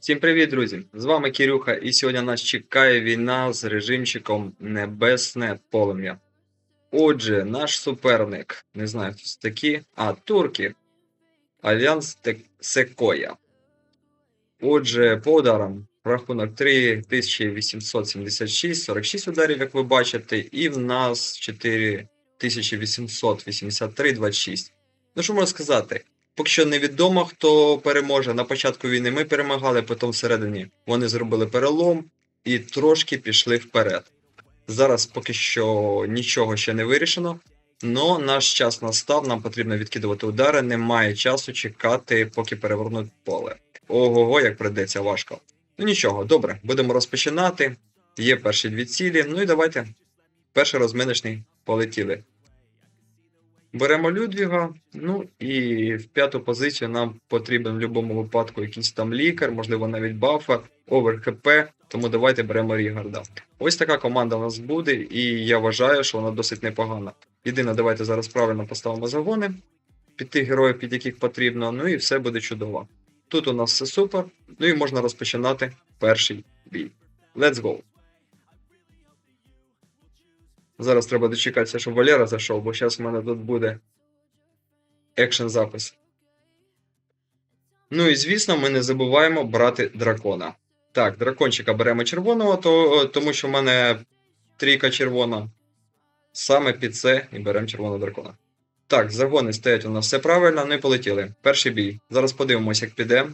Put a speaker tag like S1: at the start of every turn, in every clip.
S1: Всім привіт, друзі! З вами Кирюха, і сьогодні нас чекає війна з режимчиком Небесне Полум'я. Отже, наш суперник, не знаю, хто це такі, а турки. Альянс Секоя. Отже, по ударам рахунок 3876, 46 ударів, як ви бачите, і в нас 4883, 26. Ну що можна сказати? Поки що невідомо, хто переможе. На початку війни ми перемагали, потім всередині вони зробили перелом і трошки пішли вперед. Зараз поки що нічого ще не вирішено, але наш час настав, нам потрібно відкидувати удари, немає часу чекати, поки перевернуть поле. Ого, як придеться важко. Ну нічого, добре, будемо розпочинати. Є перші дві цілі. Ну і давайте. Перший розминочний полетіли. Беремо Людвіга, ну і в п'яту позицію нам потрібен в будь-якому випадку якийсь там лікар, можливо, навіть бафа, овер ХП, тому давайте беремо Рігарда. Ось така команда у нас буде, і я вважаю, що вона досить непогана. Єдине, давайте зараз правильно поставимо загони під тих героїв, під яких потрібно, ну і все буде чудово. Тут у нас все супер, ну і можна розпочинати перший бій. Let's go! Зараз треба дочекатися, щоб Валера зайшов, бо зараз в мене тут буде екшен запис. Ну і звісно, ми не забуваємо брати дракона. Так, дракончика беремо червоного, то, тому що в мене трійка червона. Саме під це і беремо червоного дракона. Так, загони стоять у нас все правильно, і полетіли. Перший бій. Зараз подивимося, як піде.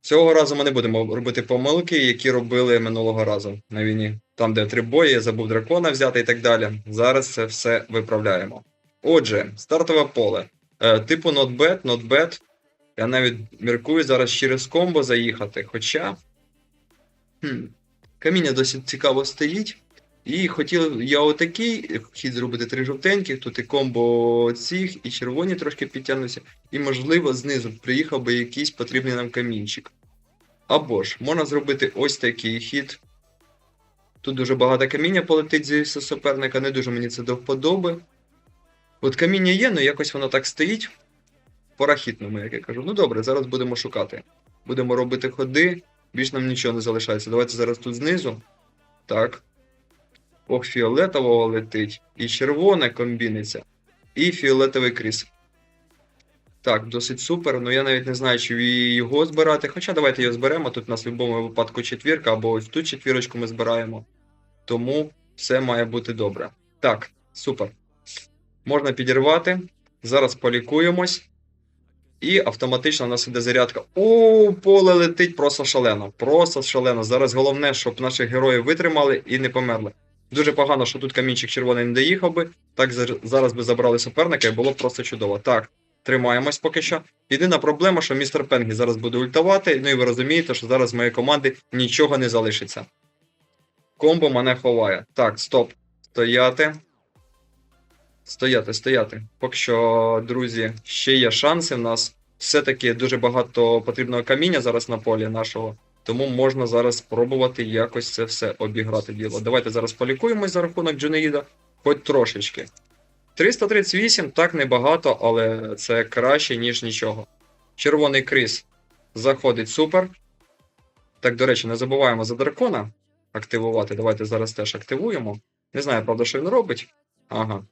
S1: Цього разу ми не будемо робити помилки, які робили минулого разу на війні. Там, де три бої, я забув дракона взяти і так далі. Зараз це все виправляємо. Отже, стартове поле. Е, типу not bad. Я навіть міркую зараз через комбо заїхати. Хоча. Хм, каміння досить цікаво стоїть. І хотів я отакий хід зробити три жовтеньких, тут і комбо цих, і червоні трошки підтягнуться. І, можливо, знизу приїхав би якийсь потрібний нам камінчик. Або ж можна зробити ось такий хід. Тут дуже багато каміння полетить зі суперника, не дуже мені це до вподоби. От каміння є, але якось воно так стоїть. Порахітному, як я кажу. Ну добре, зараз будемо шукати. Будемо робити ходи, більш нам нічого не залишається. Давайте зараз тут знизу. Так. Ох, фіолетового летить. І червоне комбіниться. І фіолетовий кріс. Так, досить супер. Ну я навіть не знаю, чи його збирати. Хоча давайте його зберемо. Тут у нас в будь-якому випадку четвірка, або ось тут четвірочку ми збираємо. Тому все має бути добре. Так, супер. Можна підірвати. Зараз полікуємось. І автоматично у нас іде зарядка. О, поле летить просто шалено. Просто шалено. Зараз головне, щоб наші герої витримали і не померли. Дуже погано, що тут камінчик червоний не доїхав би. Так зараз би забрали суперника і було б просто чудово. Так, тримаємось поки що. Єдина проблема, що містер Пенгі зараз буде ультувати, ну і ви розумієте, що зараз з моєї команди нічого не залишиться. Комбо мене ховає. Так, стоп. Стояти. Стояти, стояти. Поки що, друзі, ще є шанси в нас. Все-таки дуже багато потрібного каміння зараз на полі нашого. Тому можна зараз спробувати якось це все обіграти діло. Давайте зараз полікуємось за рахунок Джунеїда, хоч трошечки. 338 так небагато, але це краще, ніж нічого. Червоний кріс заходить супер. Так, до речі, не забуваємо за дракона активувати. Давайте зараз теж активуємо. Не знаю, правда, що він робить. Ага,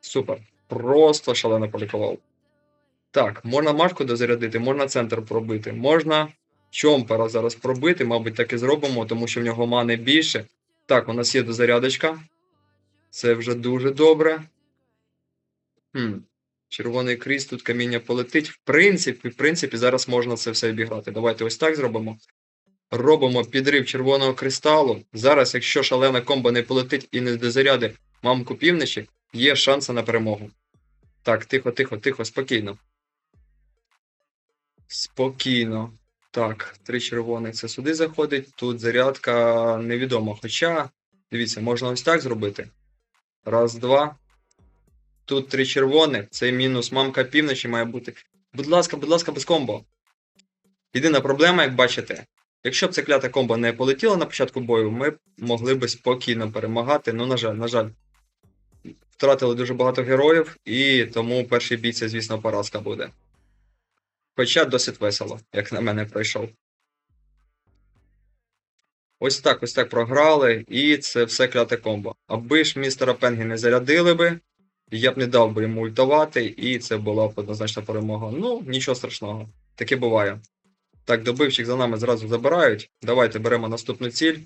S1: супер. Просто шалено полікував. Так, можна машку дозарядити, можна центр пробити, можна чомпера зараз пробити, мабуть, так і зробимо, тому що в нього мани більше. Так, у нас є дозарядочка. Це вже дуже добре. Хм. Червоний кріс, тут каміння полетить. В принципі, в принципі, зараз можна це все обіграти. Давайте ось так зробимо. Робимо підрив червоного кристалу. Зараз, якщо шалена комба не полетить і не дозаряди мамку півночі, є шанси на перемогу. Так, тихо, тихо, тихо, спокійно. Спокійно. Так, три червоних це сюди заходить. Тут зарядка невідома. Хоча, дивіться, можна ось так зробити. Раз, два. Тут три червоних, це мінус мамка півночі має бути. Будь ласка, будь ласка, без комбо. Єдина проблема, як бачите, якщо б це кляте комбо не полетіло на початку бою, ми могли би спокійно перемагати. Ну, на жаль, на жаль. Втратили дуже багато героїв, і тому перший бій це, звісно, поразка буде. Хоча досить весело, як на мене пройшов. Ось так, ось так програли, і це все кляте комбо. Аби ж містера Пенгі не зарядили би, я б не дав би йому ультувати, і це була б однозначна перемога. Ну, нічого страшного. Таке буває. Так, добивчик за нами зразу забирають. Давайте беремо наступну ціль.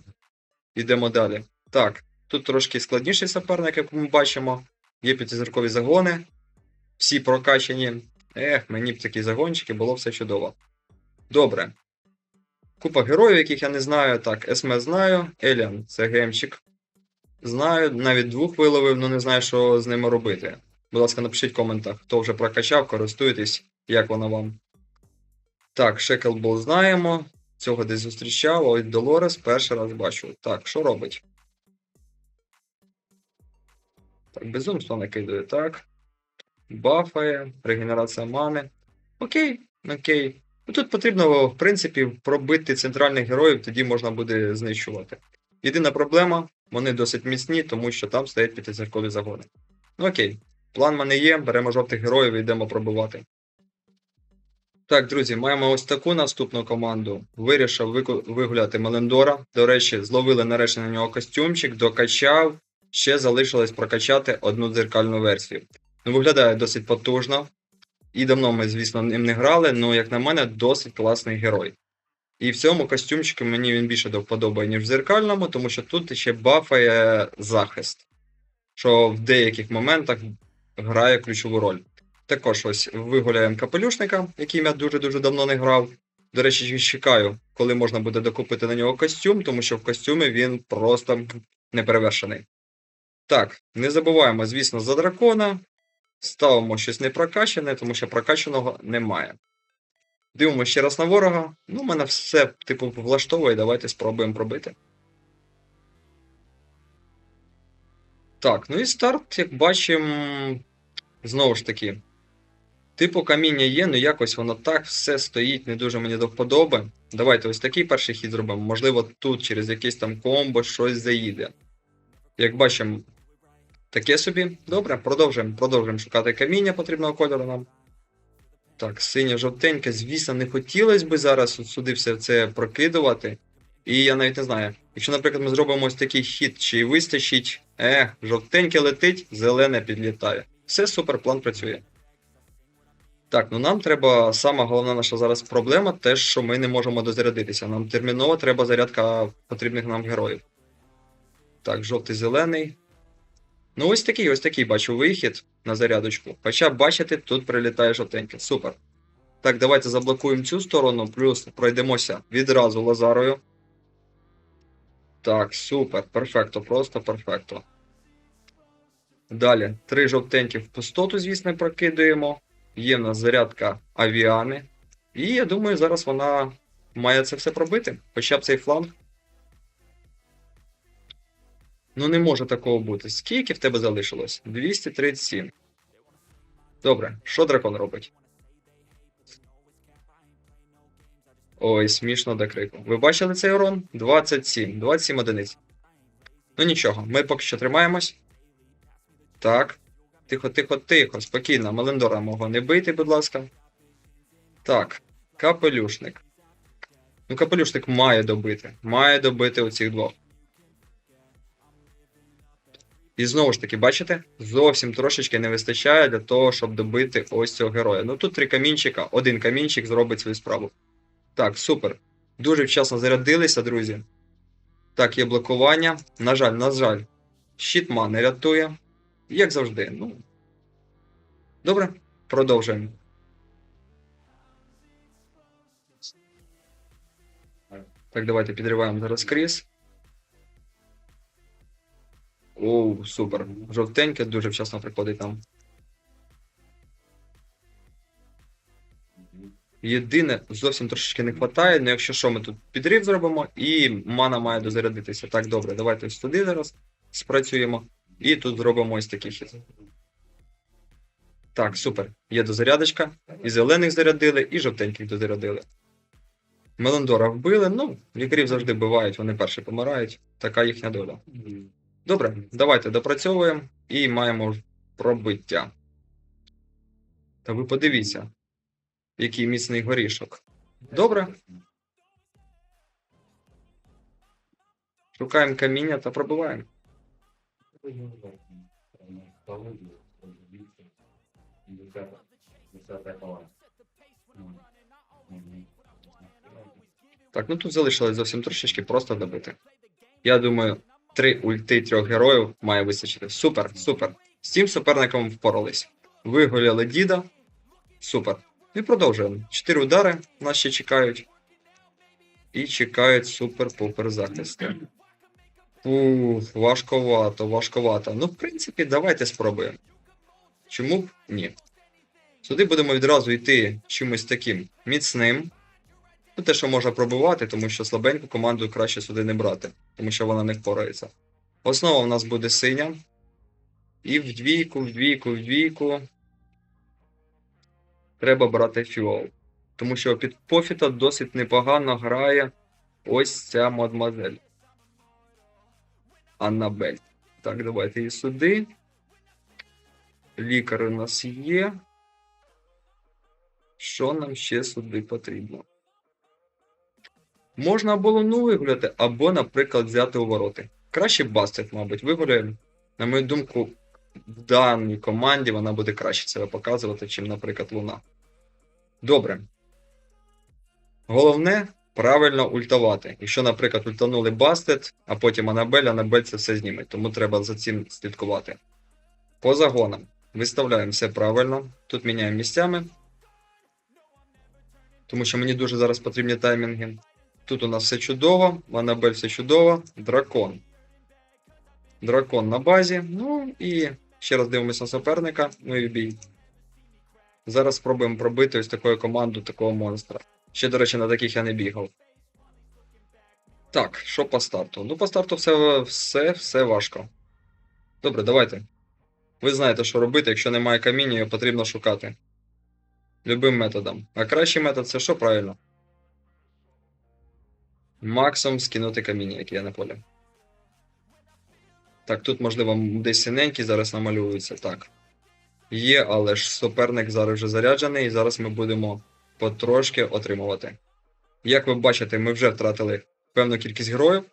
S1: Йдемо далі. Так, тут трошки складніший суперник, як ми бачимо. Є п'ятизіркові загони. Всі прокачані. Ех, мені б такі загончики, було все чудово. Добре. Купа героїв, яких я не знаю. Так, СМ знаю. Еліан це гемчик. Знаю, навіть двох виловив, але не знаю, що з ними робити. Будь ласка, напишіть в коментах, хто вже прокачав, користуєтесь, як вона вам. Так, Шеклбол знаємо. Цього десь зустрічав, а ось Долорес перший раз бачу. Так, що робить? Так, безумство накидує, так. Бафає, регенерація мани. Окей, окей. Ну, тут потрібно, в принципі, пробити центральних героїв, тоді можна буде знищувати. Єдина проблема, вони досить міцні, тому що там стоять п'ятизіркові загони. Ну окей, план мене є, беремо жовтих героїв і йдемо пробивати. Так, друзі, маємо ось таку наступну команду. Вирішив вигуляти Мелендора. До речі, зловили нарешті на нього костюмчик, докачав. Ще залишилось прокачати одну дзеркальну версію. Ну, виглядає досить потужно. І давно ми, звісно, ним не грали, але, як на мене, досить класний герой. І в цьому костюмчику мені він більше до ніж в зеркальному, тому що тут ще бафає захист, що в деяких моментах грає ключову роль. Також ось вигуляємо капелюшника, яким я дуже-дуже давно не грав. До речі, чекаю, коли можна буде докупити на нього костюм, тому що в костюмі він просто неперевершений. Так, не забуваємо, звісно, за дракона. Ставимо щось непрокачане, тому що прокачаного немає. Дивимося ще раз на ворога. Ну, мене все, типу, влаштовує. Давайте спробуємо пробити. Так, ну і старт, як бачимо, знову ж таки. Типу каміння є, ну якось воно так все стоїть, не дуже мені до вподоби. Давайте ось такий перший хід зробимо. Можливо, тут через якийсь там комбо щось заїде. Як бачимо, таке собі. Добре, продовжуємо. Продовжуємо шукати каміння потрібного кольору нам. Так, синє жовтеньке, звісно, не хотілося би зараз сюди все це прокидувати. І я навіть не знаю. Якщо, наприклад, ми зробимо ось такий хід, чи вистачить, ех, жовтеньке летить, зелене підлітає. Все супер, план працює. Так, ну нам треба, сама головна наша зараз проблема, те, що ми не можемо дозарядитися. Нам терміново треба зарядка потрібних нам героїв. Так, жовтий зелений. Ну, ось такий, ось такий бачу вихід на зарядочку. Хоча бачите, тут прилітає жовтеньке. Супер. Так, давайте заблокуємо цю сторону, плюс пройдемося відразу лазарою. Так, супер, перфекто, просто перфекто. Далі, три жовтенькі в пустоту, звісно, прокидуємо. Є в нас зарядка авіани. І я думаю, зараз вона має це все пробити. Хоча б цей фланг. Ну, не може такого бути. Скільки в тебе залишилось? 237. Добре, що дракон робить? Ой, смішно до крику. Ви бачили цей урон? 27. 27 одиниць. Ну нічого, ми поки що тримаємось. Так. Тихо, тихо, тихо, спокійно, Мелендора мого не бити, будь ласка. Так, капелюшник. Ну, капелюшник має добити. Має добити оцих двох. І знову ж таки, бачите, зовсім трошечки не вистачає для того, щоб добити ось цього героя. Ну тут три камінчика, один камінчик зробить свою справу. Так, супер. Дуже вчасно зарядилися, друзі. Так, є блокування. На жаль, на жаль, щитма не рятує. Як завжди. Ну. Добре, продовжуємо. Так, давайте підриваємо зараз кріс. Оу, супер. Жовтеньке дуже вчасно приходить нам. Єдине, зовсім трошечки не вистачає, але якщо що, ми тут підрив зробимо, і мана має дозарядитися. Так, добре, давайте туди зараз спрацюємо. І тут зробимо ось такий хід. Так, супер. Є дозарядочка. І зелених зарядили, і жовтеньких дозарядили. Меландора вбили, ну, лікарів завжди бувають, вони перші помирають. Така їхня доля. Добре, давайте допрацьовуємо і маємо пробиття. Та ви подивіться. Який міцний горішок. Добре. Шукаємо каміння та пробиваємо. Так, ну тут залишилось зовсім трошечки просто добити. Я думаю, три ульти трьох героїв має вистачити. Супер, супер. З цим суперником впорались. Вигуляли діда. Супер. І продовжуємо. Чотири удари нас ще чекають. І чекають супер-пупер захисти. Уф, важковато, важковато. Ну, в принципі, давайте спробуємо. Чому б ні? Сюди будемо відразу йти чимось таким міцним. Ну, те, що можна пробивати, тому що слабеньку команду краще сюди не брати, тому що вона не впорається. Основа в нас буде синя. І в двійку, в двійку, в двійку. Треба брати фіол. Тому що під пофіта досить непогано грає ось ця мадмазель. Аннабель. Так, давайте її сюди. Лікар у нас є. Що нам ще сюди потрібно? Можна було ну вигуляти, або, наприклад, взяти у вороти. Краще бастет, мабуть, вигуляємо. На мою думку, в даній команді вона буде краще себе показувати, чим, наприклад, Луна. Добре. Головне правильно ультувати. Якщо, наприклад, ультанули бастет, а потім Анабель, Анабель це все зніме. Тому треба за цим слідкувати. По загонам. Виставляємо все правильно. Тут міняємо місцями. Тому що мені дуже зараз потрібні таймінги. Тут у нас все чудово, в все чудово. Дракон. Дракон на базі. Ну і ще раз дивимося на суперника. Ну і бій. Зараз спробуємо пробити ось таку команду такого монстра. Ще, до речі, на таких я не бігав. Так, що по старту? Ну, по старту все, все, все важко. Добре, давайте. Ви знаєте, що робити, якщо немає каміння, його потрібно шукати. Любим методом. А кращий метод це що правильно? Максом скинути каміння, яке є на полі. Так, тут, можливо, десь синенький зараз намалюється. Так. Є, але ж суперник зараз вже заряджений, і зараз ми будемо потрошки отримувати. Як ви бачите, ми вже втратили певну кількість героїв.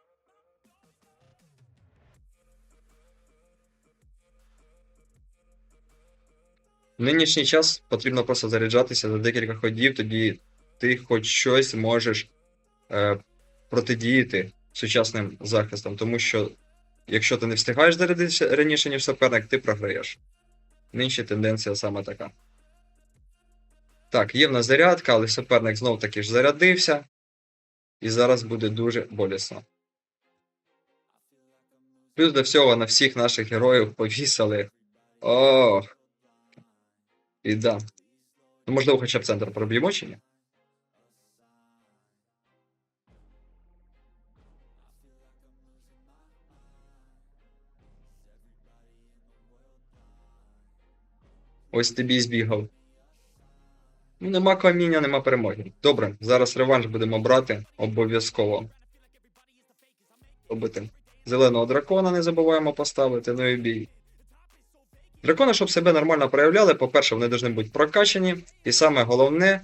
S1: В нинішній час потрібно просто заряджатися за декілька ходів, тоді ти хоч щось можеш е, протидіяти сучасним захистам, тому що якщо ти не встигаєш зарядитися раніше, ніж суперник, ти програєш. Нинішня тенденція саме така. Так, є в нас зарядка, але суперник знов таки ж зарядився. І зараз буде дуже болісно. Плюс до всього на всіх наших героїв повісили. Ох. Біда. Ну, можливо, хоча б центр проб'ємо чи ні? Ось тобі збігав. Ну, нема каміння, нема перемоги. Добре, зараз реванш будемо брати обов'язково. Робити. Зеленого дракона не забуваємо поставити, ну і бій. Дракони, щоб себе нормально проявляли, по-перше, вони повинні бути прокачані. І саме головне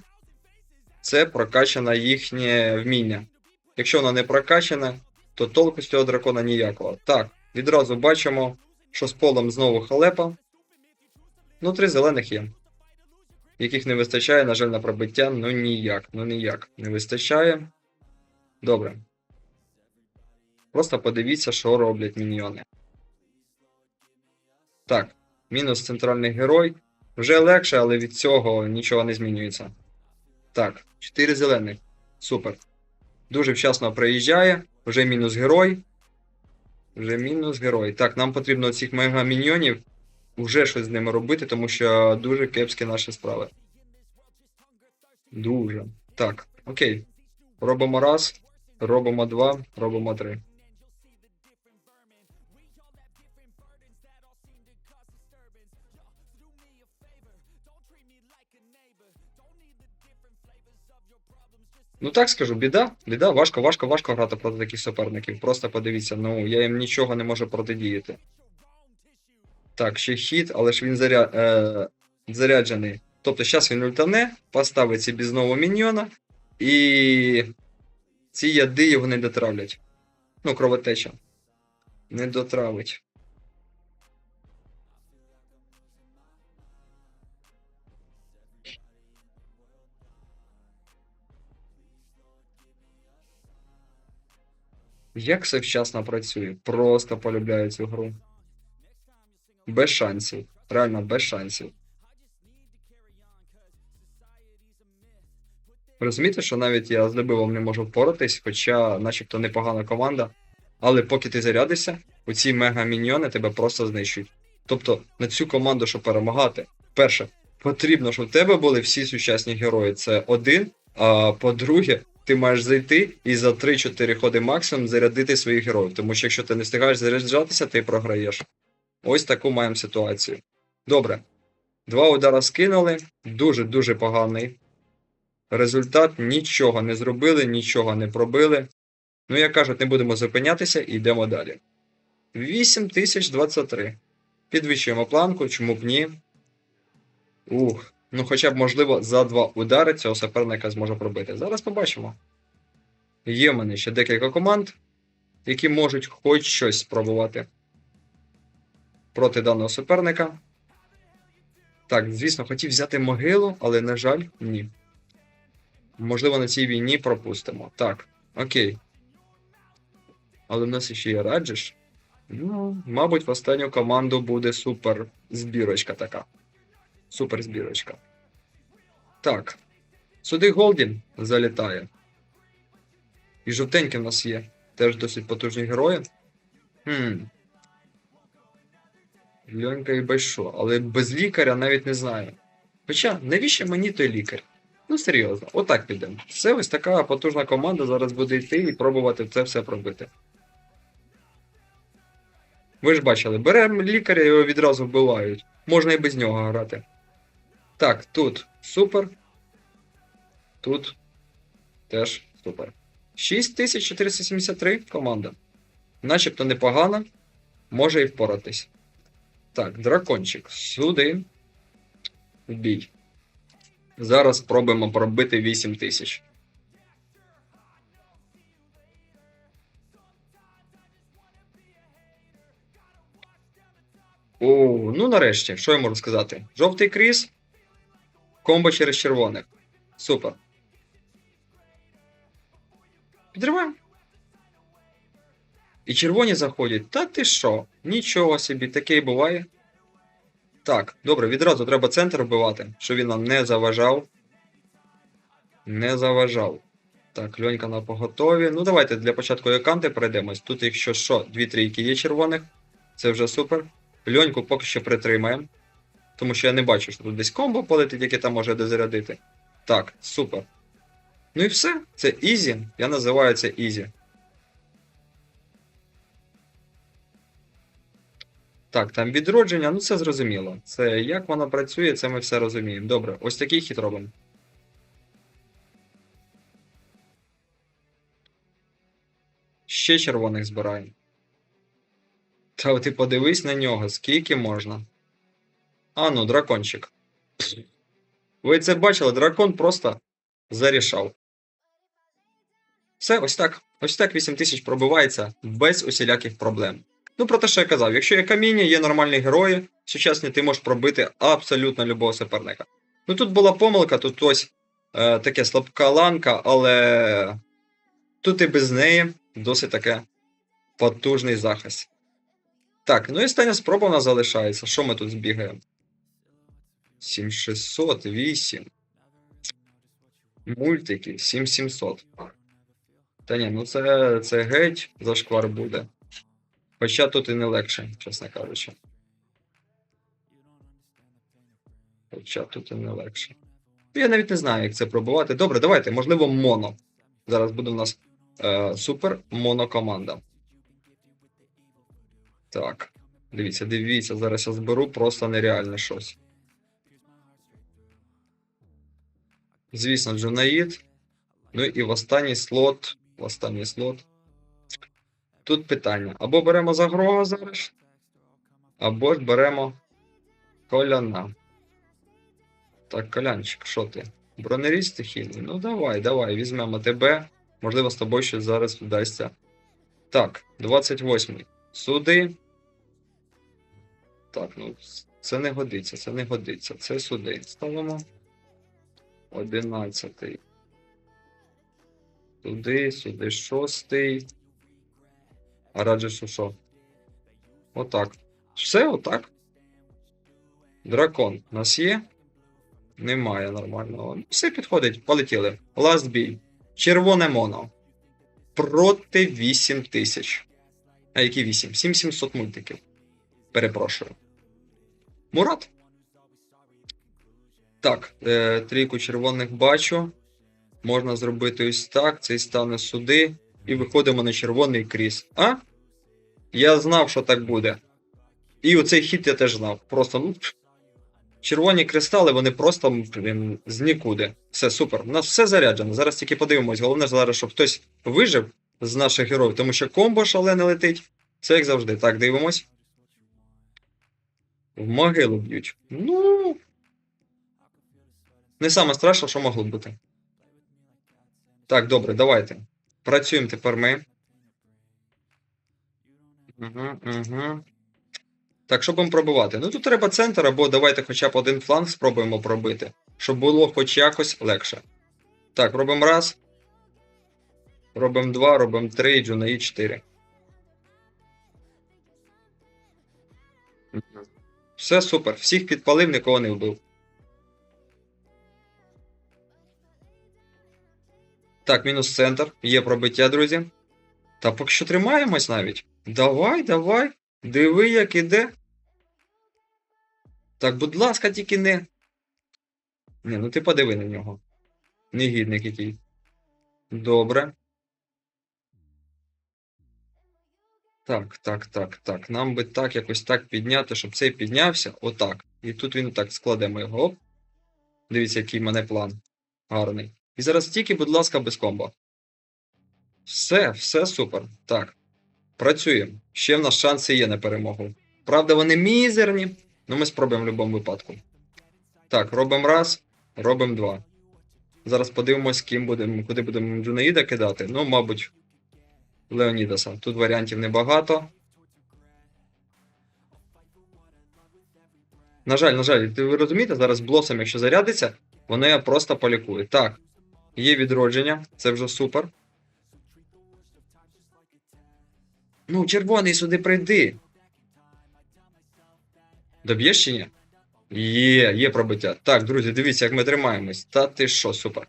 S1: це прокачане їхнє вміння. Якщо воно не прокачане, то толку з цього дракона ніякого. Так, відразу бачимо, що з полом знову халепа. Ну, три зелених є. Яких не вистачає, на жаль, на пробиття, ну ніяк, ну ніяк не вистачає. Добре. Просто подивіться, що роблять міньйони. Так, мінус центральний герой. Вже легше, але від цього нічого не змінюється. Так, 4 зелених. Супер. Дуже вчасно приїжджає. Вже мінус герой. Вже мінус герой. Так, нам потрібно цих мега-міньйонів вже щось з ними робити, тому що дуже кепські наші справи. Дуже. Так, окей. Робимо раз, робимо два, робимо три. Ну так скажу, біда, біда, важко, важко, важко грати проти таких суперників. Просто подивіться, ну я їм нічого не можу протидіяти. Так, ще хід, але ж він заря... е... заряджений. Тобто, зараз він ультане, поставить собі знову міньйона, і ці яди його не дотравлять. Ну, кровотеча. Не дотравить. Як все вчасно працює. Просто полюбляю цю гру. Без шансів. Реально без шансів. Розумієте, що навіть я з Лебивом не можу впоратись, хоча начебто непогана команда. Але поки ти зарядишся, оці мега-міньйони тебе просто знищують. Тобто на цю команду, щоб перемагати, перше, потрібно, щоб в тебе були всі сучасні герої. Це один. А по-друге, ти маєш зайти і за 3-4 ходи максимум зарядити своїх героїв. Тому що якщо ти не встигаєш заряджатися, ти програєш. Ось таку маємо ситуацію. Добре. Два удара скинули. Дуже-дуже поганий. Результат нічого не зробили, нічого не пробили. Ну, як кажуть, не будемо зупинятися і йдемо далі. 8023. Підвищуємо планку, чому б ні. Ух, ну хоча б, можливо, за два удари цього суперника зможе пробити. Зараз побачимо. Є в мене ще декілька команд, які можуть хоч щось спробувати проти даного суперника. Так, звісно, хотів взяти могилу, але, на жаль, ні. Можливо, на цій війні пропустимо. Так, окей. Але в нас ще є Раджиш. Ну, мабуть, в останню команду буде супер збірочка така. Супер збірочка. Так. Сюди Голдін залітає. І жовтенький в нас є. Теж досить потужні герої. Хм. Льонька і Байшо. Але без лікаря навіть не знаю. Хоча, навіщо мені той лікар? Ну, серйозно, отак підемо. Це ось така потужна команда зараз буде йти і пробувати це все пробити. Ви ж бачили, беремо лікаря, його відразу вбивають. Можна і без нього грати. Так, тут супер. Тут теж супер. 6473 команда. Начебто непогана. Може і впоратись. Так, дракончик. Сюди. Бій. Зараз спробуємо пробити 8000. О, ну нарешті, що я можу сказати? Жовтий кріс. Комбо через червоних. Супер. Підриваємо. І червоні заходять. Та ти що? Нічого собі, таке і буває. Так, добре, відразу треба центр вбивати, щоб він нам не заважав. Не заважав. Так, льонька на поготові. Ну, давайте для початку яканти пройдемось. Тут, якщо що, дві трійки є червоних. Це вже супер. Льоньку поки що притримаємо. Тому що я не бачу, що тут десь комбо полетить, яке там може дозарядити. Так, супер. Ну і все. Це ізі. Я називаю це ізі. Так, там відродження, ну це зрозуміло. Це як воно працює, це ми все розуміємо. Добре, ось такий хід робимо. Ще червоних збираємо. Та ти подивись на нього, скільки можна. А ну, дракончик. Ви це бачили, дракон просто зарішав. Все, ось так. Ось так 8000 пробивається без усіляких проблем. Ну, про те, що я казав, якщо є каміння, є нормальні герої, сучасні ти можеш пробити абсолютно любого суперника. Ну тут була помилка, тут ось е, таке слабка ланка, але тут і без неї досить таке потужний захист. Так, ну і остання спроба у нас залишається. Що ми тут збігаємо? 7600, 8. Мультики, 7700. Та ні, ну це, це геть зашквар буде. Хоча тут і не легше, чесно кажучи. Хоча тут і не легше. Ну, Я навіть не знаю, як це пробувати. Добре, давайте, можливо, моно. Зараз буде у нас е, супер монокоманда. Так. Дивіться, дивіться, зараз я зберу просто нереальне щось. Звісно, Джунаїд. Ну і в останній слот. В останній слот. Тут питання. Або беремо Загрога зараз, або ж беремо Коляна. Так, Колянчик, що ти? Бронеріст стихійний? Ну давай, давай, візьмемо тебе. Можливо, з тобою щось зараз вдасться. Так, 28-й. Суди. Так, ну це не годиться, це не годиться. Це суди. Ставимо. 11-й. Туди, сюди, шостий. А радже що? Отак. Все отак. Дракон у нас є? Немає нормального. Все підходить, полетіли. Last бій. Червоне моно. Проти 8 тисяч. А які 8? 7700 мультиків. Перепрошую. Мурат. Так, е, трійку червоних бачу. Можна зробити ось так. Цей стане сюди. І виходимо на червоний кріс. А? Я знав, що так буде. І оцей хід я теж знав. Просто, ну. Червоні кристали, вони просто блін, з нікуди. Все супер. У нас все заряджено. Зараз тільки подивимось. Головне зараз, щоб хтось вижив з наших героїв, тому що комбо шалене летить. Це як завжди. Так, дивимось. В могилу б'ють. Ну. Не саме страшне, що могло бути. Так, добре, давайте. Працюємо тепер ми. Угу, угу. Так, що будемо пробивати? Ну тут треба центр, або давайте хоча б один фланг спробуємо пробити, щоб було хоч якось легше. Так, робимо раз. Робимо два, робимо три, і джунаї чотири. Все супер. Всіх підпалив, нікого не вбив. Так, мінус центр. Є пробиття, друзі. Та поки що тримаємось навіть. Давай, давай. Диви, як іде. Так, будь ласка, тільки не. Ні, ну ти подиви на нього. Негідник який. Добре. Так, так, так, так. Нам би так якось так підняти, щоб цей піднявся. Отак. І тут він так складемо його. Оп. Дивіться, який в мене план. Гарний. І зараз тільки, будь ласка, без комбо. Все, все супер. Так. Працюємо. Ще в нас шанси є на перемогу. Правда, вони мізерні, але ми спробуємо в будь-якому випадку. Так, робимо раз, робимо два. Зараз подивимось, ким будемо, куди будемо Джунаїда кидати. Ну, мабуть, Леонідаса. Тут варіантів небагато. На жаль, на жаль, ви розумієте, зараз блосом, якщо зарядиться, вони просто полікують. Так, є відродження, це вже супер. Ну, червоний сюди прийди. Доб'єш чи ні? Є, є пробиття. Так, друзі, дивіться, як ми тримаємось. Та ти що, супер.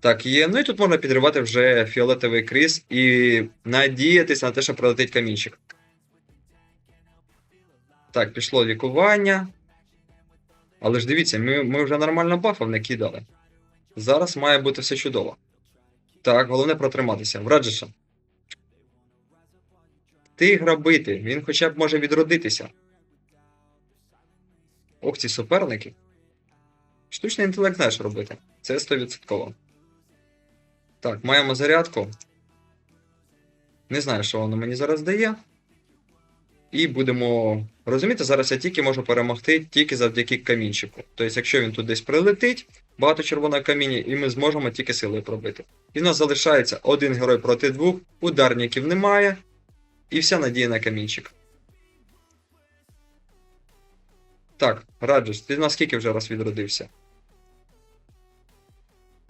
S1: Так, є. Ну і тут можна підривати вже фіолетовий кріс і надіятися на те, що прилетить камінчик. Так, пішло лікування. Але ж дивіться, ми, ми вже нормально бафов не кидали. Зараз має бути все чудово. Так, головне протриматися. Враджиша. Ти грабити, він хоча б може відродитися. Ох, ці суперники. Штучний інтелект знаєш робити. Це 100%. Так, маємо зарядку. Не знаю, що воно мені зараз дає. І будемо. Розумієте, зараз я тільки можу перемогти тільки завдяки камінчику. Тобто, якщо він тут десь прилетить, багато червоного каміння, і ми зможемо тільки силою пробити. І в нас залишається один герой проти двох, ударників немає. І вся надія на камінчик. Так, Раджес, ти наскільки вже раз відродився?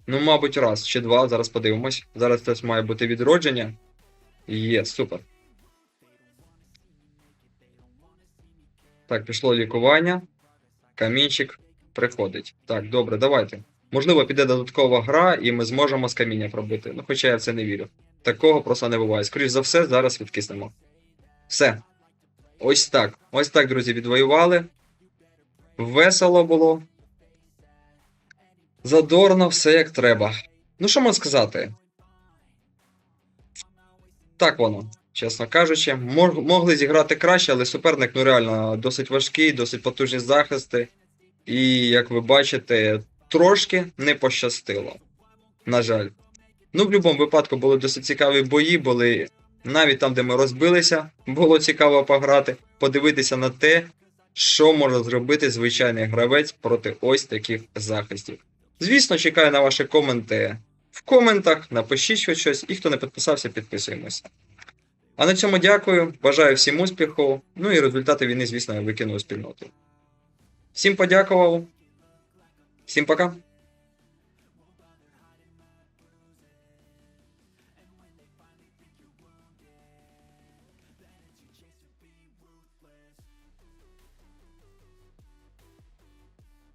S1: Ну, мабуть, раз чи два. Зараз подивимось. Зараз теж має бути відродження. Є, супер. Так, пішло лікування. Камінчик приходить. Так, добре, давайте. Можливо, піде додаткова гра, і ми зможемо з каміння пробити. Ну, хоча я в це не вірю. Такого просто не буває. Скоріше за все, зараз відкиснемо. Все. Ось так. Ось так, друзі, відвоювали. Весело було. Задорно, все як треба. Ну, що можна сказати? Так воно, чесно кажучи. Мог, могли зіграти краще, але суперник ну реально досить важкий, досить потужні захисти. І, як ви бачите, трошки не пощастило. На жаль. Ну, в будь-якому випадку були досить цікаві бої, були навіть там, де ми розбилися, було цікаво пограти, подивитися на те, що може зробити звичайний гравець проти ось таких захистів. Звісно, чекаю на ваші коменти в коментах, напишіть щось, і хто не підписався, підписуємося. А на цьому дякую, бажаю всім успіху. Ну і результати війни, звісно, викину спільноту. Всім подякував. Всім пока.